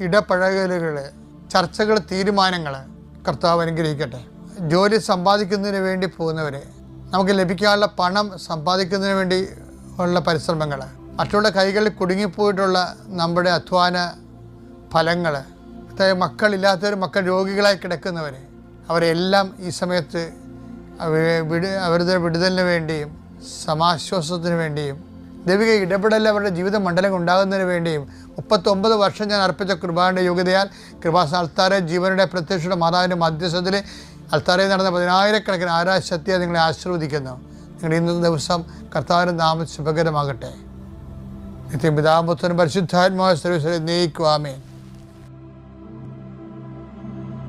ഇടപഴകലുകൾ ചർച്ചകൾ തീരുമാനങ്ങൾ കർത്താവ് അനുഗ്രഹിക്കട്ടെ. ജോലി സമ്പാദിക്കുന്നതിന് വേണ്ടി പോകുന്നവരെ നമുക്ക് ലഭിക്കാനുള്ള പണം സമ്പാദിക്കുന്നതിന് വേണ്ടി ഉള്ള പരിശ്രമങ്ങൾ മറ്റുള്ള കൈകളിൽ കുടുങ്ങിപ്പോയിട്ടുള്ള നമ്മുടെ അധ്വാന ഫലങ്ങൾ അതായത് മക്കളില്ലാത്തവർ മക്കൾ രോഗികളായി കിടക്കുന്നവർ അവരെല്ലാം ഈ സമയത്ത് വിട അവരുടെ വിടുതലിന് വേണ്ടിയും സമാശ്വാസത്തിന് വേണ്ടിയും ദൈവിക ഇടപെടൽ അവരുടെ ജീവിത മണ്ഡലം ഉണ്ടാകുന്നതിന് വേണ്ടിയും മുപ്പത്തൊമ്പത് വർഷം ഞാൻ അർപ്പിച്ച കൃപാന്റെ യോഗ്യതയാൽ കൃപാസ അൾത്താരെ ജീവനുടെ പ്രത്യക്ഷയുടെ മാതാവിന്റെ മധ്യസ്ഥത്തിൽ അൾത്താരയിൽ നടന്ന പതിനായിരക്കണക്കിന് ആരാശക്തിയെ നിങ്ങളെ ആശീർവദിക്കുന്നു. നിങ്ങളുടെ ഇന്നത്തെ ദിവസം കർത്താവിന്റെ നാമ ശുഭകരമാകട്ടെ. നിത്യം പിതാപുത്രനും പരിശുദ്ധാത്മാവ് സർവീശ്വരെ നയിക്കുവാമേ